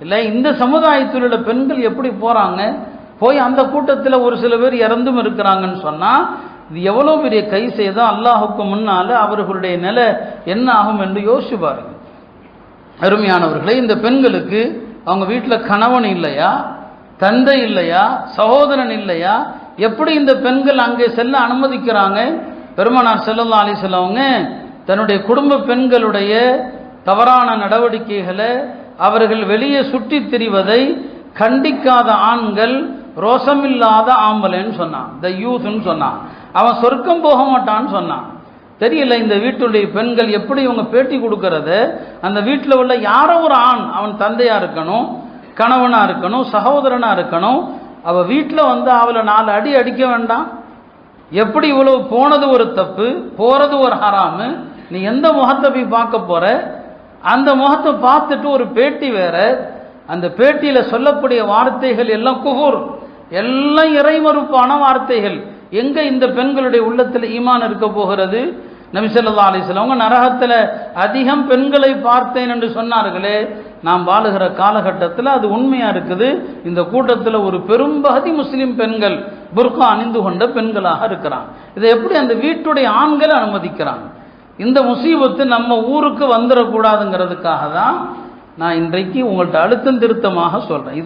இல்லை இந்த சமுதாயத்தில் உள்ள பெண்கள் எப்படி போகிறாங்க போய் அந்த கூட்டத்தில் ஒரு சில பேர் இறந்தும் இருக்கிறாங்கன்னு சொன்னால் இது எவ்வளோ பெரிய கை செய்தா அல்லாஹுக்கு முன்னால அவர்களுடைய நிலை என்ன ஆகும் என்று யோசிச்சு பாருங்க. அருமையானவர்களே இந்த பெண்களுக்கு அவங்க வீட்டில் கணவன் இல்லையா? தந்தை இல்லையா? சகோதரன் இல்லையா? எப்படி இந்த பெண்கள் அங்கே செல்ல அனுமதிக்கிறாங்க? பெருமனார் செல்லல்லா அலி செல்லவங்க தன்னுடைய குடும்ப பெண்களுடைய தவறான நடவடிக்கைகளை அவர்கள் வெளியே சுற்றித் திரிவதை கண்டிக்காத ஆண்கள் ரோசமில்லாத ஆம்பளைன்னு சொன்னான். த யூத்னு சொன்னான். அவன் சொர்க்கம் போக மாட்டான்னு சொன்னான். தெரியல இந்த வீட்டுடைய பெண்கள் எப்படி இவங்க பேட்டி கொடுக்கறது? அந்த வீட்டில் உள்ள யாரோ ஒரு ஆண் அவன் தந்தையாக இருக்கணும் கணவனாக இருக்கணும் சகோதரனாக இருக்கணும். அவள் வீட்டில் வந்து அவளை நாலு அடி அடிக்க வேண்டாம். எப்படி இவ்வளவு போனது ஒரு தப்பு போகிறது ஒரு ஹராமு நீ எந்த முகத்தை போய் பார்க்க போற? அந்த முகத்தை பார்த்துட்டு ஒரு பேட்டி வேற. அந்த பேட்டியில் சொல்லக்கூடிய வார்த்தைகள் எல்லாம் குகூர் எல்லாம் இறைமறுப்பான வார்த்தைகள். எங்க இந்த பெண்களுடைய உள்ளத்தில் ஈமான் இருக்க போகிறது? நபிசல்லா அலிஸ்லாம் அவங்க நரகத்தில் அதிகம் பெண்களை பார்த்தேன் என்று சொன்னார்களே. நாம் வாழுகிற காலகட்டத்தில் அது உண்மையாக இருக்குது? இந்த கூட்டத்தில் ஒரு பெரும்பகுதி முஸ்லீம் பெண்கள் புர்கா அணிந்து கொண்ட பெண்களாக இருக்கிறான் இதை எப்படி அந்த வீட்டுடைய ஆண்கள் அனுமதிக்கிறாங்க? இந்த முசீபத்து நம்ம ஊருக்கு வந்துடக்கூடாதுங்கிறதுக்காக தான் நான் இன்றைக்கு உங்கள்கிட்ட அழுத்தம் திருத்தமாக சொல்கிறேன் இது